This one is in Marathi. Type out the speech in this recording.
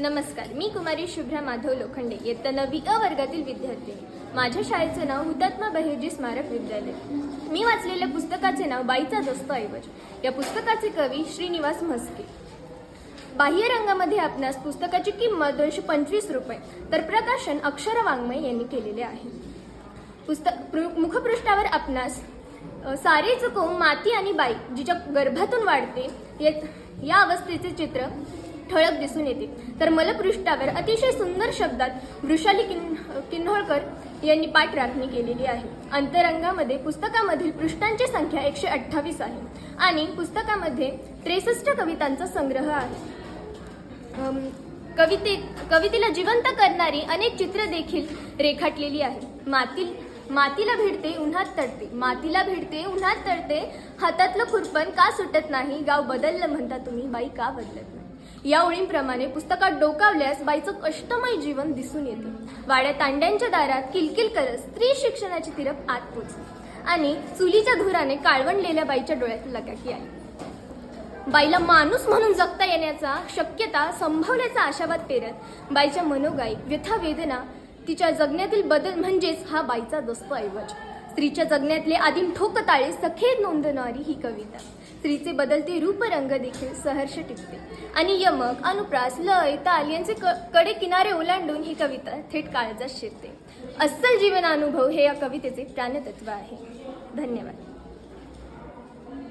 नमस्कार मी कुमारी शुभ्रा माधव लोखंडे इयत्ता नवी अ वर्गातील विद्यार्थी माझ्या शाळेचं नाव हुतात्मा बहिर्जी स्मारक विद्यालय. मी वाचलेल्या पुस्तकाचे नाव बाईचा दस्तऐवज. या पुस्तकाचे कवी श्रीनिवास म्हस्के. बाह्य रंगामध्ये आपणास पुस्तकाची किंमत दोनशे पंचवीस रुपये तर प्रकाशन अक्षर वाङ्मय यांनी केलेले आहे. पुस्तक पृ- मुखपृष्ठावर आपणास सारे चुकवून माती आणि बाई जिच्या गर्भातून वाढते या अवस्थेचे चित्र ठळक दिसून येते. तर मलपृष्ठावर अतिशय सुंदर शब्दात वृषाली किन किन्होळकर यांनी पाठ राखणी केलेली आहे. अंतरंगामध्ये पुस्तकामधील पृष्ठांची संख्या एकशे अठ्ठावीस आहे आणि पुस्तकामध्ये त्रेसष्ट कवितांचा संग्रह आहे. कविते कवितेला जिवंत करणारी अनेक चित्र देखील रेखाटलेली आहे माती मातीला भिडते उन्हात तडते. मातीला भिडते उन्हात तडते. हातातलं खुरपण का सुटत नाही? गाव बदललं म्हणता तुम्ही. बाई का बदलत नाही? या ओळींप्रमाणे पुस्तकात डोकावल्यास बाईचं कष्टमय जीवन दिसून येते. वाड्या तांड्यांच्या दारात किलकिल करत स्त्री शिक्षणाची तिरप आत पोचली. आणि चुलीच्या धुराने काळवणलेल्या बाईच्या डोळ्यात लगाकी आली. बाईला माणूस म्हणून जगता येण्याचा शक्यता संभवण्याचा आशावाद पेरत बाईच्या मनोगाई व्यथा वेदना तिच्या जगण्यातील बदल म्हणजेच हा बाईचा दस्तऐवज स्त्रीच्या जगण्यातले आदिम ठोकताळे सखेद नोंदणारी ही कविता. स्त्रीचे बदलते रूपरंग देखील सहर्ष टिपते. आणि यमक अनुप्रास लय ताल यांचे क कडे किनारे ओलांडून ही कविता थेट काळजात शिरते. अस्सल जीवनानुभव हे या कवितेचे प्राणतत्व आहे. धन्यवाद.